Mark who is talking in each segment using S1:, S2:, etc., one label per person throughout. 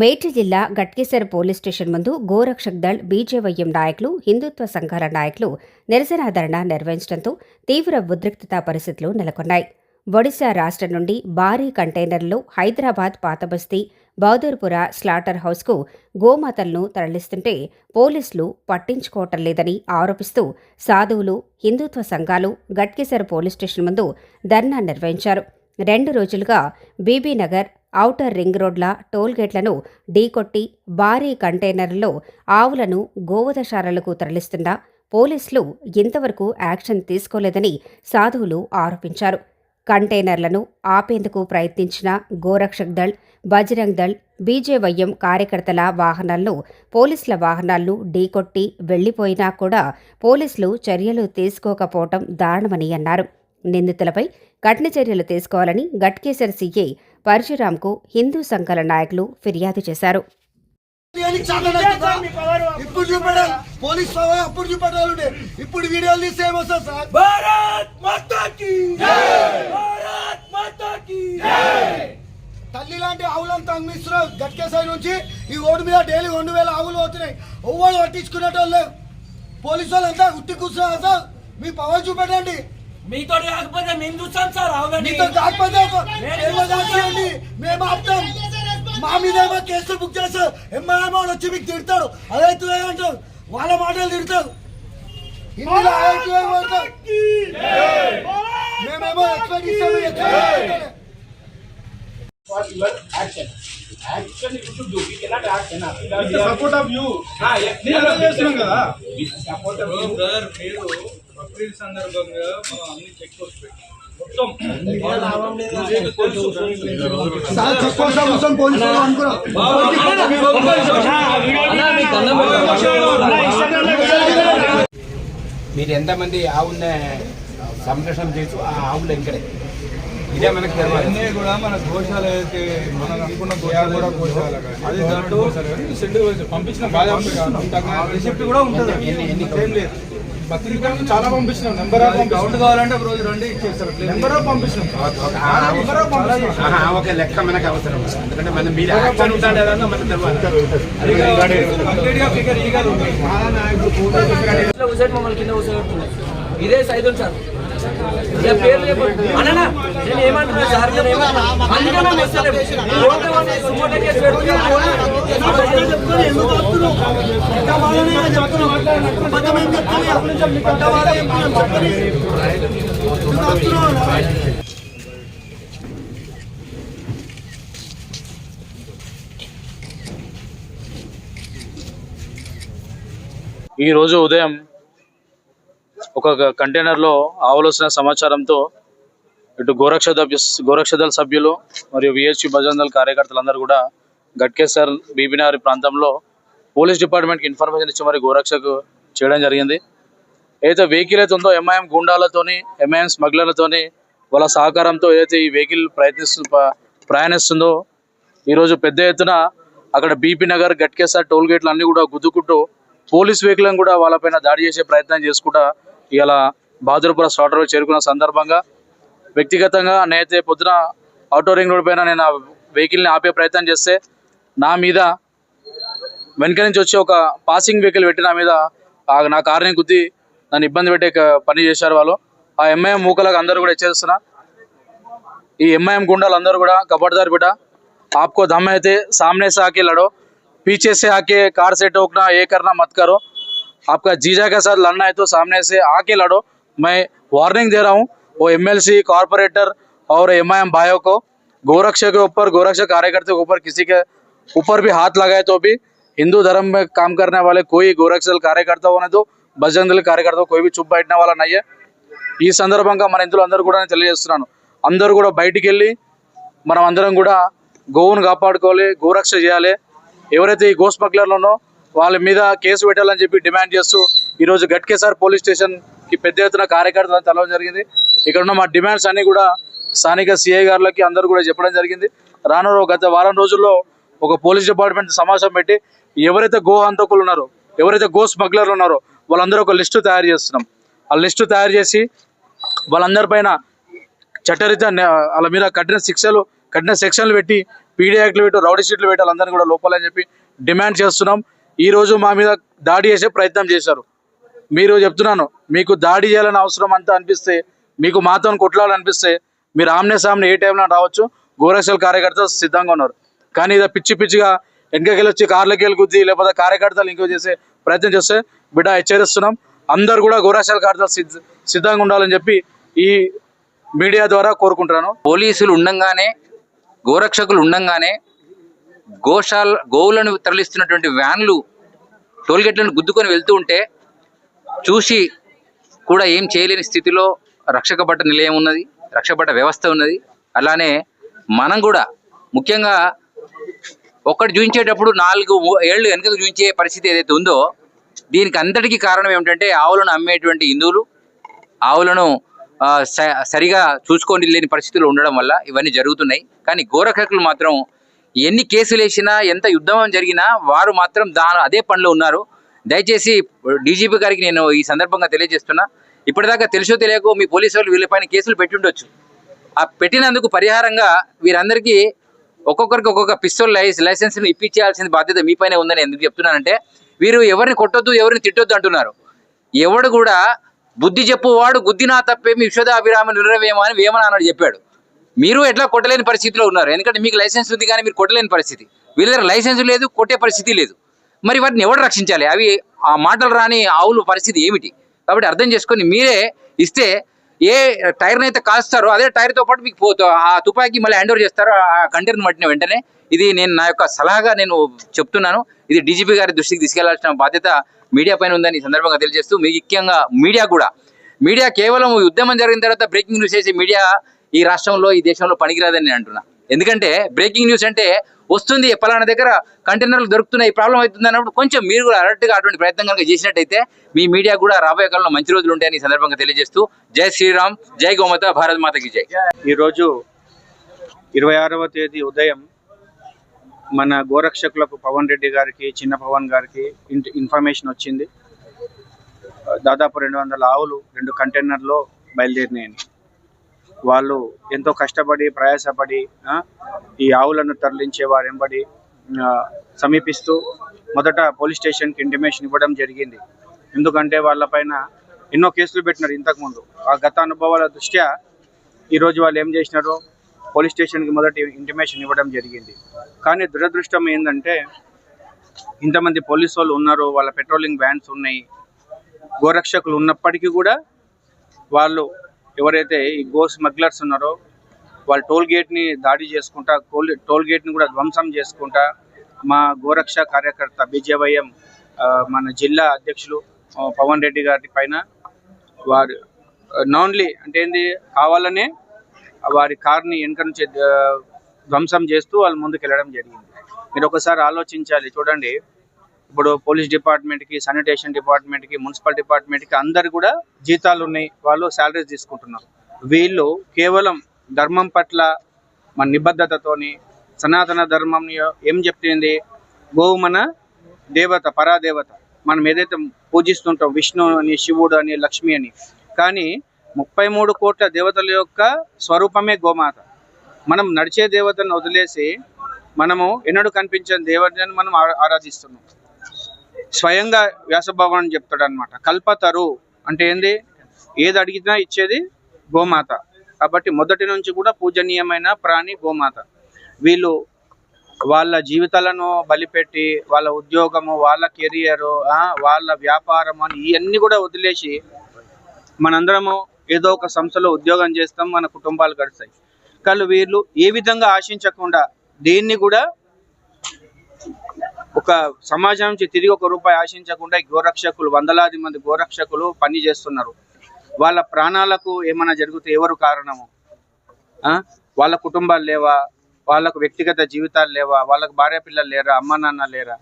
S1: మేడ్చల్ జిల్లా Ghatkesar police station ముందు గోరక్షక్ Dal BJYM నాయకులు హిందుత్వ సంఘాల నాయకులు నిరసనాధరణ నిర్వహించడంతో తీవ్ర ఉద్రిక్తత పరిస్థితులు నెలకొన్నాయి. ఒడిశా రాష్ట్రం నుండి భారీ కంటైనర్లు హైదరాబాద్ పాతబస్తీ బౌదర్పుర స్లాటర్ హౌస్కు గోమాతలను తరలిస్తుంటే పోలీసులు పట్టించుకోవటం లేదని ఆరోపిస్తూ సాధువులు హిందుత్వ సంఘాలు గట్కేసర్ పోలీస్ స్టేషన్ ముందు ధర్నా నిర్వహించారు. రెండు రోజులుగా బీబీనగర్ ఔటర్ రింగ్ రోడ్ల టోల్గేట్లను ఢీకొట్టి భారీ కంటైనర్లలో ఆవులను గోవధశాలలకు తరలిస్తున్నా పోలీసులు ఇంతవరకు యాక్షన్ తీసుకోలేదని సాధువులు ఆరోపించారు. కంటైనర్లను ఆపేందుకు ప్రయత్నించిన గోరక్షక్ దళ్ బజరంగ్ దళ్ బీజేవైఎం కార్యకర్తల వాహనాలను పోలీసుల వాహనాలను ఢీకొట్టి వెళ్ళిపోయినా కూడా పోలీసులు చర్యలు తీసుకోకపోవటం దారుణమని అన్నారు. నిందితులపై కఠిన చర్యలు తీసుకోవాలని గట్కేసర్ సీఏ పరశురామ్కు హిందూ సంఘాల నాయకులు ఫిర్యాదు చేశారు.
S2: ఇప్పుడు పోలీస్ అప్పుడు ఇప్పుడు తల్లి లాంటి ఆవులను తగ్గిస్తున్నారు గట్కేసాయి నుంచి. ఈ రోడ్డు మీద డైలీ రెండు వేల ఆవులు అవుతున్నాయి ఎవ్వరు పట్టించుకునేటోళ్ళు లేవు పోలీసు వాళ్ళంతా ఉట్టి కూర్చున్నారు సార్. మీ పవర్ చూపెట్టండి.
S3: మీతో కాకపోతే మేము చూస్తాం సార్
S2: మీతో కాకపోతే మేము ఆపుతాం. మా మీద ఏమో కేసులు బుక్ చేస్తారు ఎంఐఎం వాడు వచ్చి మీకు తిడతాడు. అదైతే అంటారు? వాళ్ళ మాటలు తిడతారు. మేమేమో ఎక్స్పెక్ట్ ఇస్తాము
S4: of you.
S5: Ah, yes.
S4: నేను చేస్తున్నాం కదా బక్రీద్ సందర్భంగా మనం అన్ని చెక్ పోస్ట్ పెట్టి. మొత్తం
S5: మీరు ఎంతమంది ఆవుల్ని సంరక్షణ చేస్తూ ఆ ఆవులు ఇక్కడే ఇదే మనకు
S4: అన్నీ కూడా మన గోశాల అయితే మనం అనుకున్న గోశాల కూడా గోశాల అది దాంట్లో పంపించిన రిసిప్ట్ కూడా ఉంటుంది.
S5: ఎన్ని- ఎన్ని
S4: ఏం లేదు. పత్రికలు చాలా పంపించినాం. నెంబర్ ఆఫ్ డౌట్ కావాలంటే ఒక రోజు రండి ఇచ్చేస్తారు. నెంబర్ ఆఫ్ పంపించినాం. నెంబర్ ఆఫ్ పంపించినాం.
S5: ఒక లెక్క మనకు అవసరం. ఎందుకంటే మన మీరు యాక్షన్ ఉంటా లేదా మనకు తెలియాలి
S4: కంప్లీట్గా ఫిగర్ ఈ కాదు
S6: ఇట్లా ఉసేట్ మమ్మల్ని కింద కూర్చోబెడుతున్నాయి ఇదే సైదుల్ సార్ పేరు అన్నా నేను ఏమంటున్నా? సార్ అందుకే మేము. ఈరోజు
S7: ఈ రోజు ఉదయం ఒక కంటైనర్లో ఆవులు వచ్చిన సమాచారంతో ఇటు గోరక్ష గోరక్షదళ సభ్యులు మరియు విహెచ్పి భజన్ కార్యకర్తలందరూ కూడా గట్కేసర్ బీబీనగర్ ప్రాంతంలో పోలీస్ డిపార్ట్మెంట్కి ఇన్ఫర్మేషన్ ఇచ్చి మరి గోరక్షకు చేయడం జరిగింది. ఏదైతే వెహికల్ అయితే ఉందో ఎంఐఎం గుండాలతోని ఎంఐఎం స్మగ్లర్లతోని వాళ్ళ సహకారంతో ఏదైతే ఈ వెహికల్ ప్రయత్నిస్తు ప్రయాణిస్తుందో ఈరోజు పెద్ద ఎత్తున అక్కడ బీపీ నగర్ గట్కేసార్ టోల్ గేట్లు అన్ని కూడా గుద్దుకుంటూ పోలీస్ వెహికల్ కూడా వాళ్ళపైన దాడి చేసే ప్రయత్నం చేసుకుంటా ఇలా బహదూర్పుర స్లాటర్ చేరుకున్న సందర్భంగా వ్యక్తిగతంగా నేనైతే పొద్దున ఆటో రింగ్ రోడ్ పైన నేను ఆ వెహికల్ని ఆపే ప్రయత్నం చేస్తే నా మీద వెనక నుంచి వచ్చి ఒక పాసింగ్ వెహికల్ పెట్టి నా మీద ఆ నా కార్ని గుద్ది నన్ను ఇబ్బంది పెట్టే క- పని చేశారు వాళ్ళు ఆ ఎంఐఎం మూకలకు అందరూ కూడా హెచ్చరిస్తున్నా ఈ ఎంఐఎం గుండాలు అందరూ కూడా కబడ్దార్ బిడ్డ आपको दम है थे सामने से आके लड़ो पीछे से आके कार से टोकना ये करना मत करो आपका जीजा के साथ लड़ना है तो सामने से आके लड़ो मैं वार्निंग दे रहा हूँ वो एमएलसी कॉरपोरेटर और एमआईएम भाइयों को गोरक्षा के ऊपर गोरक्षा कार्यकर्ता के ऊपर किसी के ऊपर भी हाथ लगाए तो भी हिंदू धर्म में काम करने वाले कोई गोरक्षा दल कार्यकर्ता होने तो बजरंग दल कार्यकर्ता कोई भी चुप बैठने वाला नहीं है ఈ సందర్భంగా మన ఇందులో అందరూ కూడా నేను తెలియజేస్తున్నాను అందరూ కూడా బయటికి వెళ్ళి మనం అందరం కూడా గోవును కాపాడుకోవాలి గోరక్ష చేయాలి ఎవరైతే ఈ గో స్మగ్లర్లు ఉన్నో వాళ్ళ మీద కేసు పెట్టాలని చెప్పి డిమాండ్ చేస్తూ ఈరోజు గట్కేసార్ పోలీస్ స్టేషన్కి పెద్ద ఎత్తున కార్యకర్తలను తెలవడం జరిగింది ఇక్కడ ఉన్న మా డిమాండ్స్ అన్ని కూడా స్థానిక సిఐ గారులకి అందరూ కూడా చెప్పడం జరిగింది రానున్న గత వారం రోజుల్లో ఒక పోలీస్ డిపార్ట్మెంట్ సమావేశం పెట్టి ఎవరైతే గో హంతకులు ఉన్నారో ఎవరైతే గో స్మగ్లర్లు ఉన్నారో వాళ్ళందరూ ఒక లిస్టు తయారు చేస్తున్నాం. ఆ లిస్టు తయారు చేసి వాళ్ళందరిపైన చట్టరీత్యా వాళ్ళ మీద కఠిన శిక్షలు కఠిన సెక్షన్లు పెట్టి పీడీ యాక్ట్లు పెట్టి రౌడీ షీట్లు పెట్టి వాళ్ళందరినీ కూడా లోపాలని చెప్పి డిమాండ్ చేస్తున్నాం. ఈ రోజు మా మీద దాడి చేసే ప్రయత్నం చేశారు. మీరు చెప్తున్నాను మీకు దాడి చేయాలని అవసరం అంతా అనిపిస్తే మీకు మాతో కొట్లాడాలనిపిస్తే మీరు ఆమ్నే సామ్ని ఏ టైంలో రావచ్చు గోరక్షల కార్యకర్తలు సిద్ధంగా ఉన్నారు. కానీ ఇదో పిచ్చి పిచ్చిగా వెనకకెళ్ళి వచ్చి కార్లకి వెళ్ళి గుద్ది లేకపోతే కార్యకర్తలు ఇంకో చేసే ప్రయత్నం చేస్తే బిడ్డ హెచ్చరిస్తున్నాం. అందరు కూడా గోరక్షల కార్యకర్తలు సిద్ధ సిద్ధంగా ఉండాలని చెప్పి ఈ మీడియా ద్వారా కోరుకుంటున్నాను.
S8: పోలీసులు ఉండంగానే గోరక్షకులు ఉండంగానే గోశాల గోవులను తరలిస్తున్నటువంటి వ్యాన్లు టోల్గేట్లను గుద్దుకొని వెళ్తూ ఉంటే చూసి కూడా ఏం చేయలేని స్థితిలో రక్షక నిలయం ఉన్నది రక్షక వ్యవస్థ ఉన్నది. అలానే మనం కూడా ముఖ్యంగా ఒక్కటి చూపించేటప్పుడు నాలుగు ఏళ్ళు వెనుక చూపించే పరిస్థితి ఏదైతే ఉందో దీనికి అంతటికీ కారణం ఏమిటంటే ఆవులను అమ్మేటువంటి హిందువులు ఆవులను స- సరిగా చూసుకోండి లేని పరిస్థితులు ఉండడం వల్ల ఇవన్నీ జరుగుతున్నాయి. కానీ గోరక్షకులు మాత్రం ఎన్ని కేసులు వేసినా ఎంత యుద్ధం జరిగినా వారు మాత్రం దాని అదే పనిలో ఉన్నారు. దయచేసి డీజీపీ గారికి నేను ఈ సందర్భంగా తెలియజేస్తున్నా. ఇప్పటిదాకా తెలుసో తెలియకో మీ పోలీసు వాళ్ళు వీళ్ళపైన కేసులు పెట్టి ఉండొచ్చు ఆ పెట్టినందుకు పరిహారంగా వీరందరికీ ఒక్కొక్కరికి ఒక్కొక్క పిస్తోల్ లైస్ లైసెన్స్ను ఇప్పించాల్సిన బాధ్యత మీపైనే ఉందని ఎందుకు చెప్తున్నానంటే వీరు ఎవరిని కొట్టొద్దు ఎవరిని తిట్టొద్దు అంటున్నారు. ఎవడు కూడా బుద్ధి చెప్పువాడు గుద్దినా తప్పేమి విశ్వదాభిరామ నిరవేమ అని వేమన అన్నాడు చెప్పాడు. మీరు ఎట్లా కొట్టలేని పరిస్థితిలో ఉన్నారు? ఎందుకంటే మీకు లైసెన్స్ ఉంది కానీ మీరు కొట్టలేని పరిస్థితి. వీళ్ళ దగ్గర లైసెన్స్ లేదు కొట్టే పరిస్థితి లేదు. మరి వాటిని ఎవరు రక్షించాలి? అవి ఆ మాటలు రాని ఆవుల పరిస్థితి ఏమిటి? కాబట్టి అర్థం చేసుకొని మీరే ఇస్తే ఏ టైర్ని అయితే కాస్తారో అదే టైర్తో పాటు మీకు పోతా ఆ తుపాకీ మళ్ళీ హ్యాండ్ ఓవర్ చేస్తారో ఆ కంటైనర్ మట్టిన వెంటనే ఇది నేను నా యొక్క సలహాగా నేను చెప్తున్నాను. ఇది డీజీపీ గారి దృష్టికి తీసుకెళ్ళాల్సిన బాధ్యత మీడియా పైన ఉందని ఈ సందర్భంగా తెలియజేస్తూ ముఖ్యంగా మీడియా కూడా. మీడియా కేవలం ఉద్యమం జరిగిన తర్వాత బ్రేకింగ్ న్యూస్ చేసే మీడియా ఈ రాష్ట్రంలో ఈ దేశంలో పనికిరాదని నేను అంటున్నా. ఎందుకంటే బ్రేకింగ్ న్యూస్ అంటే వస్తుంది. పలానా దగ్గర కంటైనర్లు దొరుకుతున్నాయి ప్రాబ్లం అవుతుంది అన్నప్పుడు కొంచెం మీరు కూడా అలర్ట్గా అటువంటి ప్రయత్నం కనుక చేసినట్టయితే మీ మీడియా కూడా రాబోయే కాలంలో మంచి రోజులు ఉంటాయని సందర్భంగా తెలియజేస్తూ జై శ్రీరామ్ జై గోమాత భారత్ మాతకి జై.
S4: ఈరోజు ఇరవై ఆరవ తేదీ ఉదయం మన గోరక్షకులకు పవన్ రెడ్డి గారికి చిన్న పవన్ గారికి ఇన్- ఇన్ఫర్మేషన్ వచ్చింది. దాదాపు రెండు వందల ఆవులు రెండు కంటైనర్లో బయలుదేరినాయని. వాళ్ళు ఎంతో కష్టపడి ప్రయాసపడి ఈ ఆవులను తరలించే వారు వెంబడి సమీపిస్తూ మొదట పోలీస్ స్టేషన్కి ఇంటిమేషన్ ఇవ్వడం జరిగింది. ఎందుకంటే వాళ్ళపైన ఎన్నో కేసులు పెట్టినారు ఇంతకుముందు. ఆ గత అనుభవాల దృష్ట్యా ఈరోజు వాళ్ళు ఏం చేసినారు పోలీస్ స్టేషన్కి మొదటి ఇంటిమేషన్ ఇవ్వడం జరిగింది. కానీ దురదృష్టం ఏంటంటే ఇంతమంది పోలీసు వాళ్ళు ఉన్నారు వాళ్ళ పెట్రోలింగ్ వ్యాన్స్ ఉన్నాయి గోరక్షకులు ఉన్నప్పటికీ కూడా వాళ్ళు ఎవరైతే ఈ గో స్మగ్లర్స్ ఉన్నారో వాళ్ళు టోల్ గేట్ని దాడి చేసుకుంటా టోల్ టోల్ గేట్ని కూడా ధ్వంసం చేసుకుంటా మా గోరక్ష కార్యకర్త బీజేవైఎం మన జిల్లా అధ్యక్షులు పవన్ రెడ్డి గారి పైన వారు నాన్లీ అంటే ఏంది కావాలనే వారి కార్ని వెనక నుంచి ధ్వంసం చేస్తూ వాళ్ళు ముందుకు వెళ్ళడం జరిగింది. మీరు ఒకసారి ఆలోచించాలి చూడండి. ఇప్పుడు పోలీస్ డిపార్ట్మెంట్కి శానిటేషన్ డిపార్ట్మెంట్కి మున్సిపల్ డిపార్ట్మెంట్కి అందరు కూడా జీతాలు ఉన్నాయి. వాళ్ళు శాలరీస్ తీసుకుంటున్నారు. వీళ్ళు కేవలం ధర్మం పట్ల మన నిబద్ధతతోని సనాతన ధర్మం ఏం చెప్తుంది? గోవు మన దేవత పరాదేవత. మనం ఏదైతే పూజిస్తుంటాం విష్ణు అని శివుడు అని లక్ష్మి అని. కానీ ముప్పై మూడు కోట్ల దేవతల యొక్క స్వరూపమే గోమాత. మనం నడిచే దేవతను వదిలేసి మనము ఎన్నడూ కనిపించని దేవతని మనం ఆ- ఆరాధిస్తున్నాం. స్వయంగా వ్యాసభగవాన్ చెప్తాడు అనమాట కల్పతరు అంటే ఏంది? ఏది అడిగినా ఇచ్చేది గోమాత. కాబట్టి మొదటి నుంచి కూడా పూజనీయమైన ప్రాణి గోమాత. వీళ్ళు వాళ్ళ జీవితాలను బలిపెట్టి వాళ్ళ ఉద్యోగము వాళ్ళ కెరియరు వాళ్ళ వ్యాపారం అని ఇవన్నీ కూడా వదిలేసి మనందరము ఏదో ఒక సంస్థలో ఉద్యోగం చేస్తాం మన కుటుంబాలు గడుస్తాయి. కానీ వీళ్ళు ఏ విధంగా ఆశించకుండా దీన్ని కూడా ఒక సమాజం నుంచి తిరిగి ఒక రూపాయి ఆశించకుండా ఈ గోరక్షకులు వందలాది మంది గోరక్షకులు పని చేస్తున్నారు. వాళ్ళ ప్రాణాలకు ఏమైనా జరిగితే ఎవరు కారణము? వాళ్ళ కుటుంబాలు లేవా? వాళ్ళకు వ్యక్తిగత జీవితాలు లేవా? వాళ్ళకు భార్య పిల్లలు లేరా? అమ్మ నాన్న లేరా?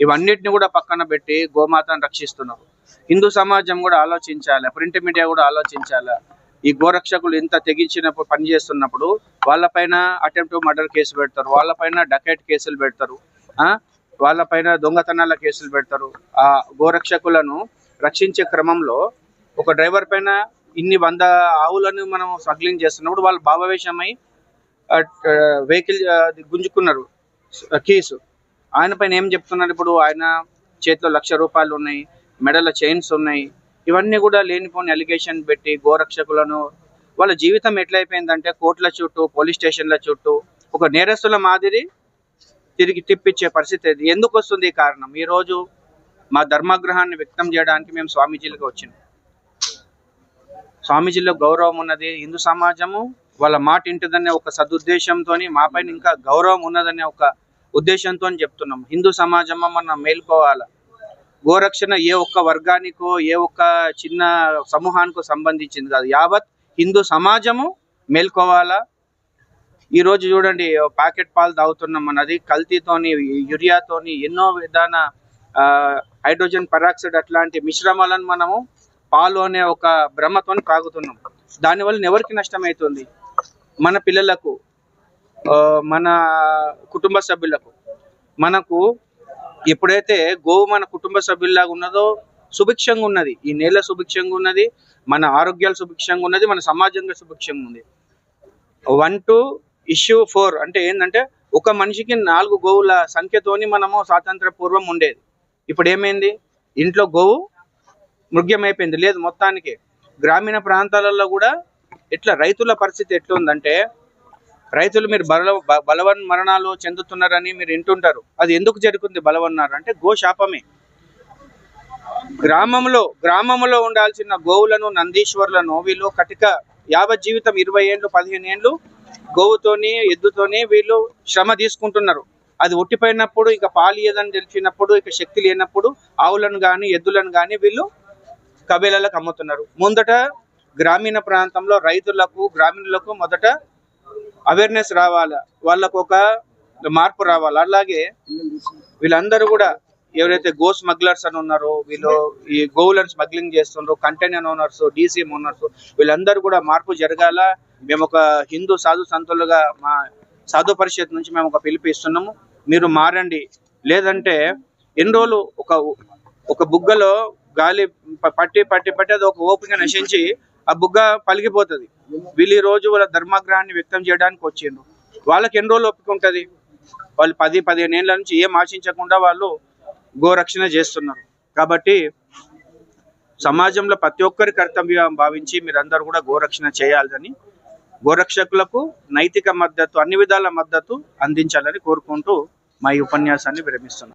S4: ఇవన్నిటిని కూడా పక్కన పెట్టి గోమాతను రక్షిస్తున్నారు. హిందూ సమాజం కూడా ఆలోచించాలి ప్రింట్ మీడియా కూడా ఆలోచించాలి. ఈ గోరక్షకులు ఇంత తెగించినప్పుడు పని చేస్తున్నప్పుడు వాళ్ళపైన అటెంప్ట్ మర్డర్ కేసు పెడతారు వాళ్ళపైన డకెట్ కేసులు పెడతారు. వాళ్ళపైన దొంగతనాల కేసులు పెడతారు. ఆ గోరక్షకులను రక్షించే క్రమంలో ఒక డ్రైవర్ పైన ఇన్ని వంద ఆవులను మనం స్మగ్లింగ్ చేస్తున్నప్పుడు వాళ్ళు భావవేశమై వెహికల్ గుంజుకున్నారు. కేసు. ఆయన పైన ఏం చెప్తున్నారు? ఇప్పుడు ఆయన చేతిలో లక్ష రూపాయలు ఉన్నాయి మెడల చైన్స్ ఉన్నాయి. ఇవన్నీ కూడా లేనిపోని అలిగేషన్ పెట్టి గోరక్షకులను వాళ్ళ జీవితం ఎట్లయిపోయిందంటే కోర్టుల చుట్టూ పోలీస్ స్టేషన్ల చుట్టూ ఒక నేరస్తుల మాదిరి తిరిగి తిప్పించే పరిస్థితి ఇది. ఎందుకు వస్తుంది ఈ కారణం? ఈ రోజు మా ధర్మగ్రహాన్ని వ్యక్తం చేయడానికి మేము స్వామీజీలకు వచ్చినాం. స్వామీజీలో గౌరవం ఉన్నది. హిందూ సమాజము వాళ్ళ మాట ఇంటిదనే ఒక సదుద్దేశంతో మా పైన ఇంకా గౌరవం ఉన్నదనే ఒక ఉద్దేశంతో చెప్తున్నాం. హిందూ సమాజము మనం మేల్కోవాలి? గోరక్షణ ఏ ఒక్క వర్గానికో ఏ ఒక్క చిన్న సమూహానికో సంబంధించింది కాదు. యావత్ హిందూ సమాజము మేల్కోవాలా? ఈ రోజు చూడండి ప్యాకెట్ పాలు తాగుతున్నాం అన్నది కల్తీతోని యూరియాతోని ఎన్నో విధాన హైడ్రోజన్ పెరాక్సైడ్ అట్లాంటి మిశ్రమాలను మనము పాలు అనే ఒక భ్రమతో తాగుతున్నాం. దానివల్ల ఎవరికి నష్టమవుతుంది మన పిల్లలకు మన కుటుంబ సభ్యులకు. మనకు ఎప్పుడైతే గోవు మన కుటుంబ సభ్యుల్లాగా ఉన్నదో సుభిక్షంగా ఉన్నది ఈ నేల సుభిక్షంగా ఉన్నది మన ఆరోగ్యాలు సుభిక్షంగా ఉన్నది మన సమాజంగా సుభిక్షంగా ఉంది వన్ టు ఇష్యూ ఫోర్ అంటే ఏంటంటే ఒక మనిషికి నాలుగు గోవుల సంఖ్యతోని మనము స్వాతంత్ర పూర్వం ఉండేది. ఇప్పుడు ఏమైంది? ఇంట్లో గోవు మృగ్యమైపోయింది. లేదు మొత్తానికి. గ్రామీణ ప్రాంతాలలో కూడా ఎట్లా రైతుల పరిస్థితి ఎట్లుందంటే రైతులు మీరు బల బ- బలవన్ మరణాలు చెందుతున్నారని మీరు వింటుంటారు. అది ఎందుకు జరుగుతుంది బలవన్నారు? అంటే గో శాపమే గ్రామంలో గ్రామంలో ఉండాల్సిన గోవులను నందీశ్వర్లను వీళ్ళు కటిక యావత్ జీవితం ఇరవై ఏళ్ళు పదిహేను ఏళ్ళు గోవుతోని ఎద్దుతోని వీళ్ళు శ్రమ తీసుకుంటున్నారు. అది ఒట్టిపోయినప్పుడు ఇక పాలు ఏదని తెలిసినప్పుడు ఇక శక్తి లేనప్పుడు ఆవులను కానీ ఎద్దులను కానీ వీళ్ళు కబేలాలకు అమ్ముతున్నారు. ముందట గ్రామీణ ప్రాంతంలో రైతులకు గ్రామీణులకు మొదట అవేర్నెస్ రావాలి. వాళ్ళకు ఒక మార్పు రావాలి. అలాగే వీళ్ళందరూ కూడా ఎవరైతే గో స్మగ్లర్స్ అని ఉన్నారో వీళ్ళు ఈ గోవులను స్మగ్లింగ్ చేస్తున్నారు కంటైనర్ ఓనర్స్ డీసీఎం ఓనర్స్ వీళ్ళందరూ కూడా మార్పు జరగాల. మేము ఒక హిందూ సాధు సంతులుగా మా సాధు పరిషత్ నుంచి మేము ఒక పిలుపు ఇస్తున్నాము మీరు మారండి. లేదంటే ఎన్ని రోజులు ఒక ఒక బుగ్గలో గాలి పట్టి పట్టి పట్టి అది ఒక ఓపిక నశించి ఆ బుగ్గ పలిగిపోతుంది. వీళ్ళు ఈ రోజు వాళ్ళ ధర్మగ్రహాన్ని వ్యక్తం చేయడానికి వచ్చిండ్రు. వాళ్ళకి ఎన్ని రోజులు ఓపిక ఉంటుంది? వాళ్ళు పది పదిహేను ఏళ్ళ నుంచి ఏం ఆశించకుండా వాళ్ళు గోరక్షణ చేస్తున్నారు. కాబట్టి సమాజంలో ప్రతి ఒక్కరి కర్తవ్యం భావించి మీరందరూ కూడా గోరక్షణ చేయాలని గోరక్షకులకు నైతిక మద్దతు అన్ని విధాల మద్దతు అందించాలని కోరుకుంటూ మా ఈ ఉపన్యాసాన్ని విరమిస్తున్నాను